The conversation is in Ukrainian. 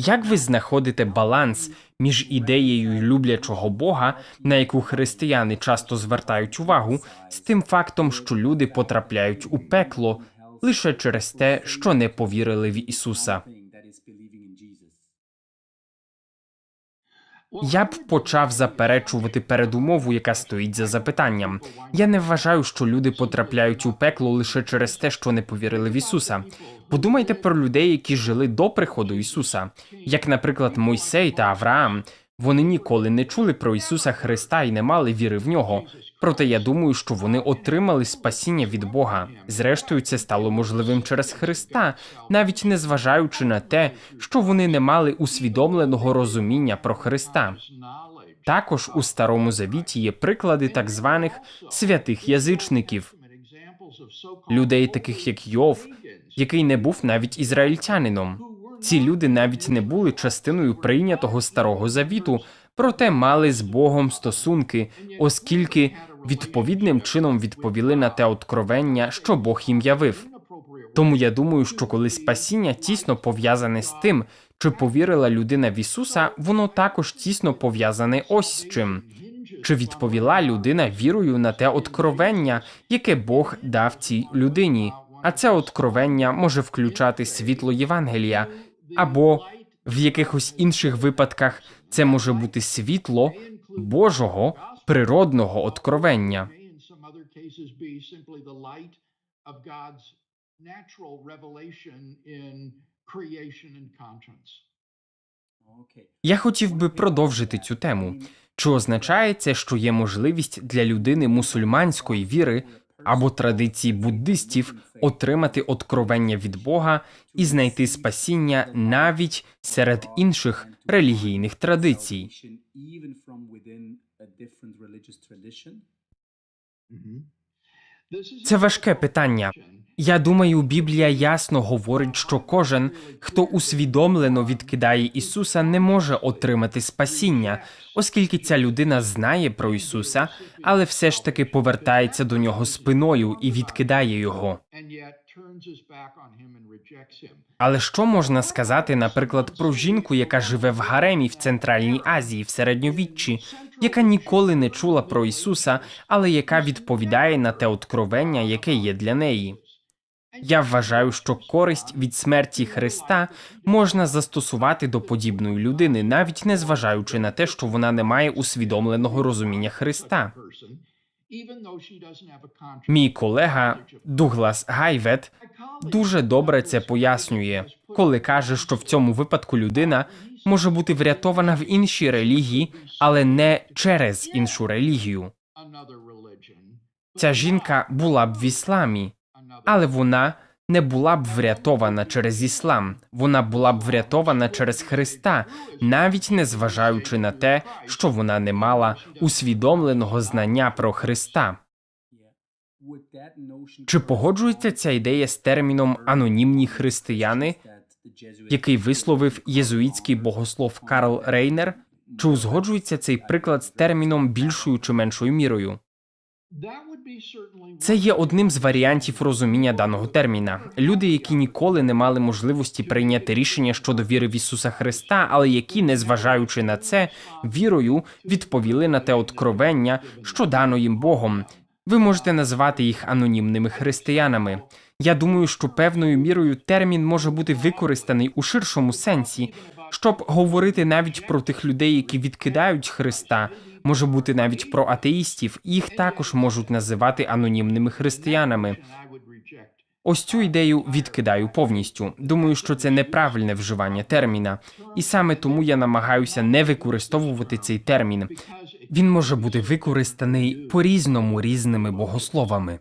Як ви знаходите баланс між ідеєю люблячого Бога, на яку християни часто звертають увагу, з тим фактом, що люди потрапляють у пекло лише через те, що не повірили в Ісуса? Я б почав заперечувати передумову, яка стоїть за запитанням. Я не вважаю, що люди потрапляють у пекло лише через те, що не повірили в Ісуса. Подумайте про людей, які жили до приходу Ісуса, як, наприклад, Мойсей та Авраам. Вони ніколи не чули про Ісуса Христа і не мали віри в нього. Проте я думаю, що вони отримали спасіння від Бога. Зрештою, це стало можливим через Христа, навіть не зважаючи на те, що вони не мали усвідомленого розуміння про Христа. Також у старому завіті є приклади так званих святих язичників, людей, таких як Йов, який не був навіть ізраїльтянином. Ці люди навіть не були частиною прийнятого старого завіту, проте мали з Богом стосунки, оскільки відповідним чином відповіли на те откровення, що Бог їм явив. Тому я думаю, що коли спасіння тісно пов'язане з тим, чи повірила людина в Ісуса, воно також тісно пов'язане ось з чим. Чи відповіла людина вірою на те откровення, яке Бог дав цій людині? А це откровення може включати світло Євангелія, або в якихось інших випадках це може бути світло Божого природного откровення. Я хотів би продовжити цю тему. Чи означає це, що є можливість для людини мусульманської віри або традиції буддистів отримати откровення від Бога і знайти спасіння навіть серед інших релігійних традицій? even Це важке питання. Я думаю, Біблія ясно говорить, що кожен, хто усвідомлено відкидає Ісуса, не може отримати спасіння, оскільки ця людина знає про Ісуса, але все ж таки повертається до нього спиною і відкидає його. Але що можна сказати, наприклад, про жінку, яка живе в гаремі в Центральній Азії в середньовіччі, яка ніколи не чула про Ісуса, але яка відповідає на те откровення, яке є для неї? Я вважаю, що користь від смерті Христа можна застосувати до подібної людини, навіть не зважаючи на те, що вона не має усвідомленого розуміння Христа. Мій колега Дуглас Гайвет дуже добре це пояснює, коли каже, що в цьому випадку людина може бути врятована в іншій релігії, але не через іншу релігію. Ця жінка була б в ісламі, але вона не була б врятована через іслам. Вона була б врятована через Христа, навіть не зважаючи на те, що вона не мала усвідомленого знання про Христа. Чи погоджується ця ідея з терміном анонімні християни, який висловив єзуїтський богослов Карл Рейнер? Чи узгоджується цей приклад з терміном більшою чи меншою мірою? Це є одним з варіантів розуміння даного терміна. Люди, які ніколи не мали можливості прийняти рішення щодо віри в Ісуса Христа, але які, незважаючи на це, вірою відповіли на те откровення, що дано їм Богом. Ви можете назвати їх анонімними християнами. Я думаю, що певною мірою термін може бути використаний у ширшому сенсі, щоб говорити навіть про тих людей, які відкидають Христа, може бути навіть про атеїстів, їх також можуть називати анонімними християнами. Ось цю ідею відкидаю повністю. Думаю, що це неправильне вживання терміна, і саме тому я намагаюся не використовувати цей термін. Він може бути використаний по різному різними богословами.